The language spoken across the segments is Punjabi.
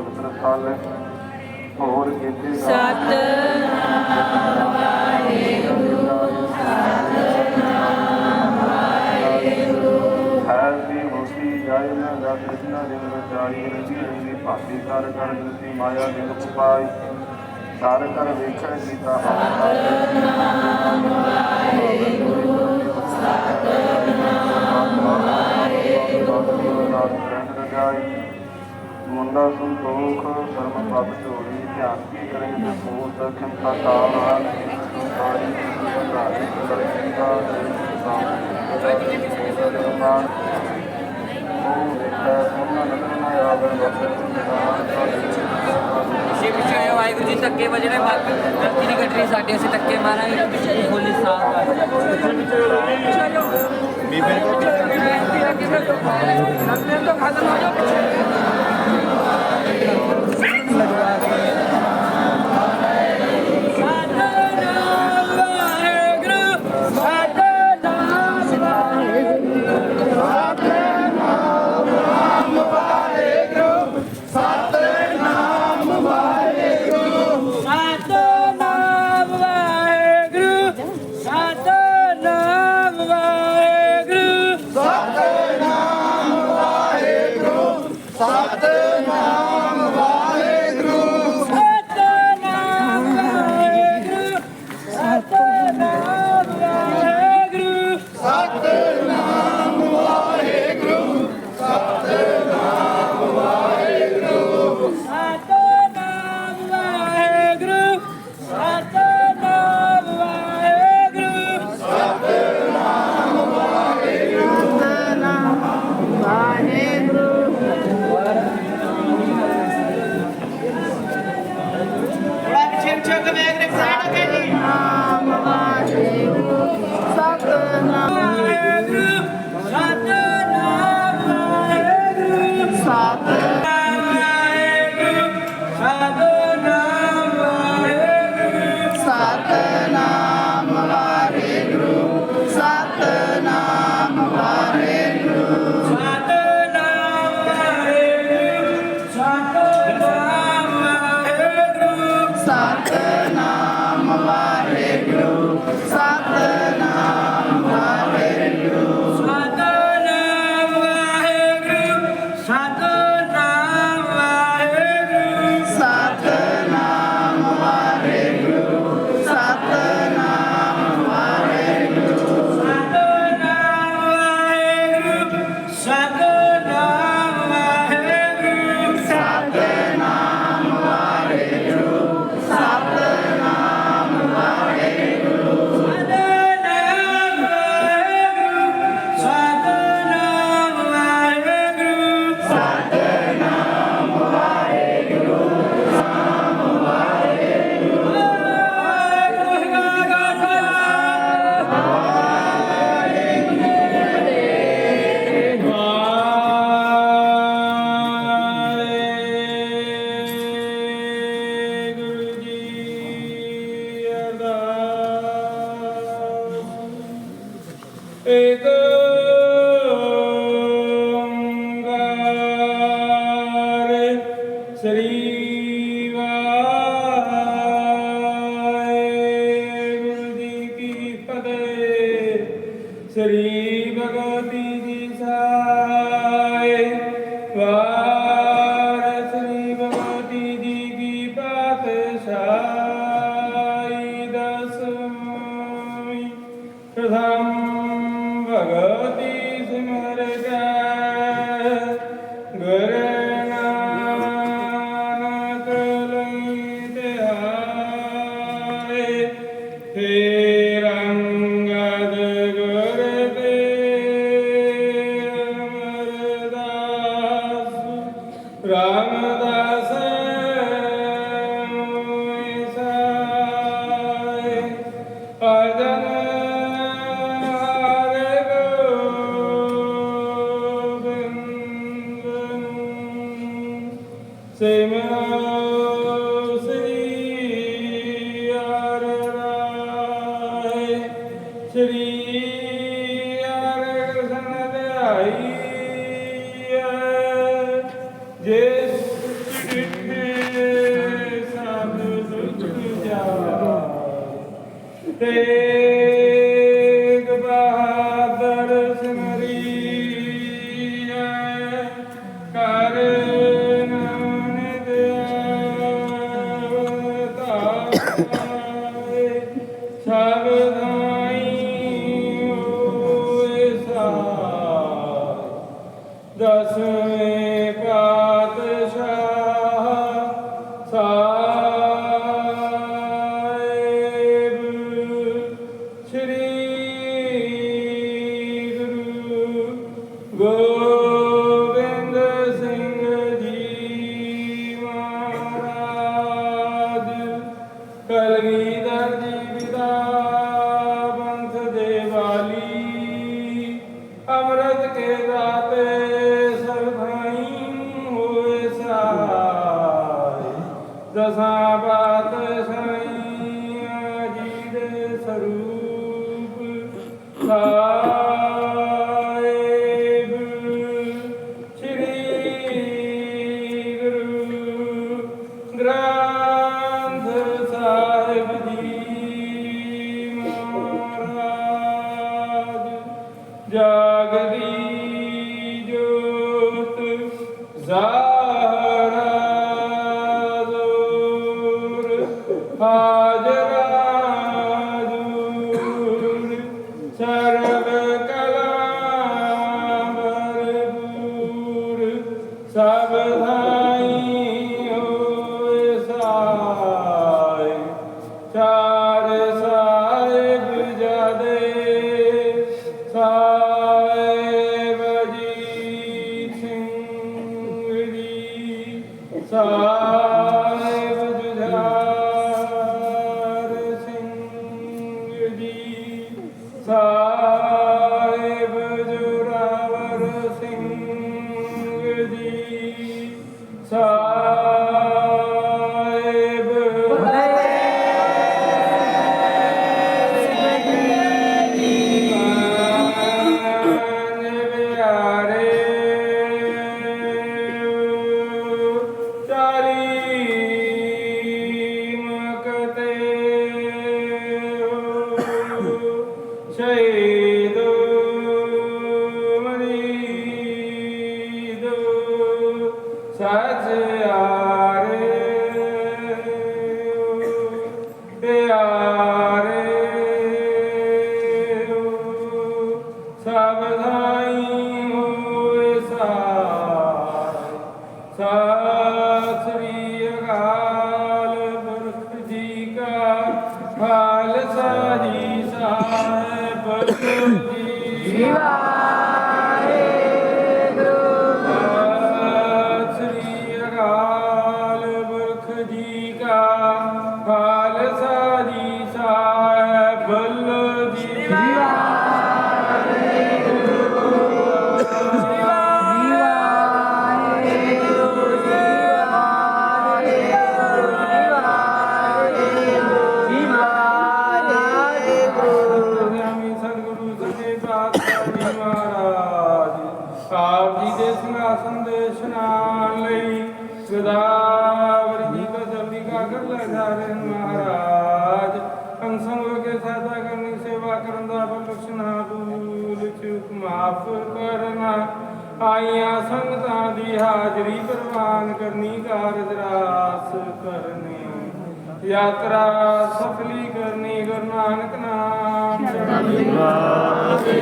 ਸੁਖ ਪ੍ਰਤਲ ਹੋਰ ਕੀਤੇ ਸਤਨਾਮ ਵਾਹਿਗੁਰੂ ਸਤਨਾਮ ਵਾਹਿਗੁਰੂ ਹਰ ਦੀ ਮੁਸਤੀ ਜਾਇ ਨਾ ਰਤ ਜਿਨਾ ਦੇ ਵਿਚਾਰੀ ਰਜੀ ਰੰਗੀ ਭਾਤੀ ਕਰ ਕਰ ਦਿੱਤੀ ਮਾਇਆ ਦੇ ਉਪਾਈ ਕਰ ਕਰ ਵੇਖਣ ਕੀਤਾ ਹਰ ਮੁੰਡਾ ਸੰਤੋਖ ਸਰਮ ਪਦ ਝੋਲੀ ਧਿਆਨ ਕੀ ਕਰੇ ਤੇ ਸੋਤ ਖਿਮਤਾ ਕਾਲ ਆਈ ਸੰਗਾਰੀ ਲੜਕੀ ਦਾ ਸਾਮ ਉਹ ਵੇਖੈ ਸੋਨਾ ਨਦਰ ਨਾ ਆਵੇ ਪਿੱਛੇ ਪਿੱਛੇ ਆਇਓ ਵਾਹਿਗੁਰੂ ਜੀ ਧੱਕੇ ਵੱਜਣੇ ਬਾਤ ਗਲਤੀ ਨਹੀਂ ਕੱਟਣੀ ਸਾਡੇ ਅਸੀਂ ਧੱਕੇ ਮਾਰਾਂਗੇ ਪਿੱਛੇ ਖੋਲੀ ਸਾਫ਼ ਕਰ। खा ਸ੍ਰੀ ਭਗਵਤੀ ਜੀ ਸਾਏ ਵਾਰ ਸ੍ਰੀ ਭਗਵਤੀ ਜੀ ਕੀ ਪਾਤਸ਼ਾਹੀ ਦਸਮੀ ਪ੍ਰਧਾਨ 人。செய்த ஜீவிதா Uh, So Father. ਮਾਫ ਕਰਨਾ। ਆਈਆਂ ਸੰਗਤਾਂ ਦੀ ਹਾਜ਼ਰੀ ਪ੍ਰਵਾਨ ਕਰਨੀ, ਕਾਰਜ ਰਾਸ ਕਰਨੀ। ਯਾਤਰਾ ਸਫਲੀ ਕਰਨੀ, ਗੁਰੂ ਨਾਨਕ ਨਾਮ ਚੜ੍ਹਨੀ ਵਾਸੇ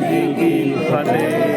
ਜੀ ਕੀ ਫਤਿਹ।